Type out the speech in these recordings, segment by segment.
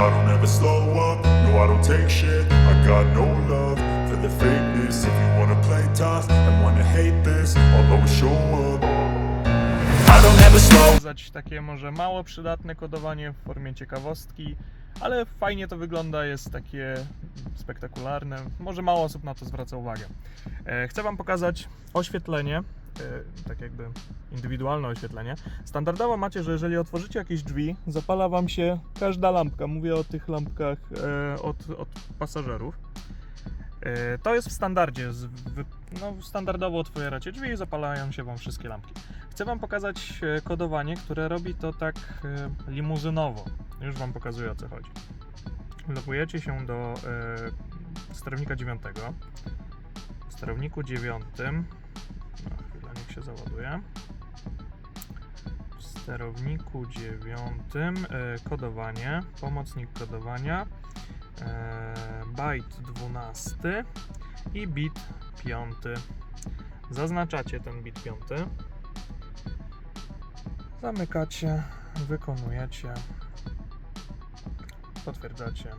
I don't ever slow up, no I don't take shit. I got no love for the fakeness. If you wanna play tough and wanna hate this I'll always show up. I don't ever slow takie może mało przydatne kodowanie w formie ciekawostki, ale fajnie to wygląda, jest takie spektakularne. Może mało osób na to zwraca uwagę. E, Chcę Wam pokazać oświetlenie, tak jakby indywidualne oświetlenie. Standardowo macie, że jeżeli otworzycie jakieś drzwi, zapala Wam się każda lampka. Mówię o tych lampkach e, od, od pasażerów. E, To jest w standardzie. No, standardowo otwieracie drzwi i zapalają się Wam wszystkie lampki. Chcę Wam pokazać e, kodowanie, które robi to tak limuzynowo. Już Wam pokazuję o co chodzi. Logujecie się do sterownika 9. W sterowniku 9. Się załaduje. W sterowniku 9. E, kodowanie, pomocnik kodowania. E, byte 12 i bit 5. Zaznaczacie ten bit 5. Zamykacie, wykonujecie, potwierdzacie.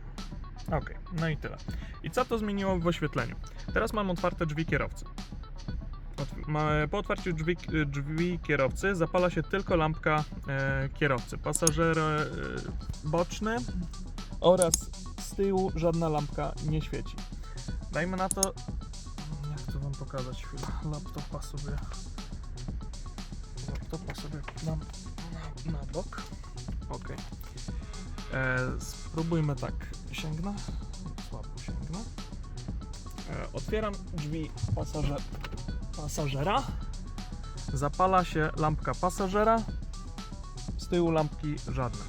Ok, no i tyle. I co to zmieniło w oświetleniu? Teraz mam otwarte drzwi kierowcy. Po otwarciu drzwi, drzwi kierowcy zapala się tylko lampka e, kierowcy. Pasażer e, boczny oraz z tyłu żadna lampka nie świeci. Dajmy na to. Jak to wam pokazać chwilę? Laptopa sobie. Laptopa sobie dam na, na bok. Ok. E, spróbujmy tak. Sięgnę. Słabo sięgnę. E, otwieram drzwi pasażer, pasażera. Zapala się lampka pasażera. Z tyłu lampki żadne.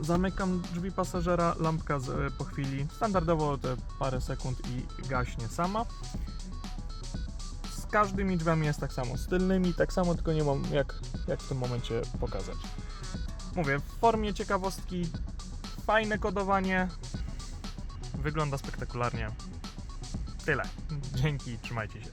Zamykam drzwi pasażera, lampka z, po chwili, standardowo te parę sekund i gaśnie sama. Z każdymi drzwiami jest tak samo, z tylnymi tak samo, tylko nie mam jak, jak w tym momencie pokazać. Mówię, w formie ciekawostki, fajne kodowanie, wygląda spektakularnie. Tyle. Dzięki, trzymajcie się.